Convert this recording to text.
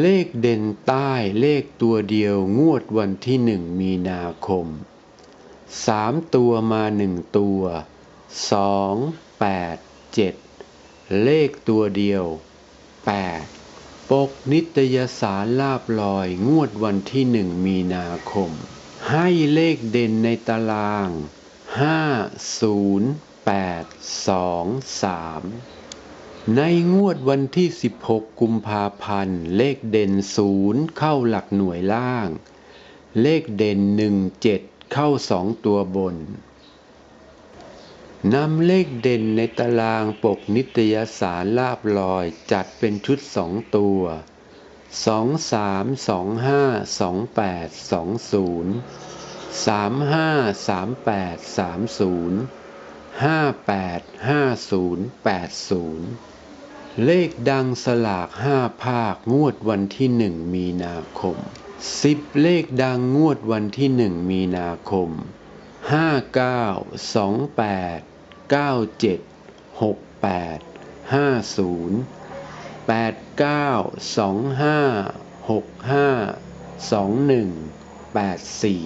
เลขเด่นใต้เลขตัวเดียวงวดวันที่หนึ่งมีนาคมสามตัวมาหนึ่งตัวสองแปดเจ็ดเลขตัวเดียวแปดปกนิตยสารลาบลอยงวดวันที่หนึ่งมีนาคม ให้เลขเด่นในตารางห้าศูนย์แปดสองสาม ในงวดวันที่ 16 กุมภาพันธ์ เลขเด่น 0 เข้าหลักหน่วยล่าง เลขเด่น 17 เข้า 2 ตัวบน นำเลขเด่นในตารางปกนิตยสารลาบลอยจัดเป็นชุด 2 ตัว 23 25 28 20 353830 585080 เลขดังสลากห้าภาคงวดวันที่หนึ่งมีนาคมสิบเลขดังงวดวันที่หนึ่งมีนาคมห้าเก้าสองแปดเก้าเจ็ดหกแปดห้าศูนย์แปดเก้าสองห้าหกห้าสองหนึ่งแปดสี่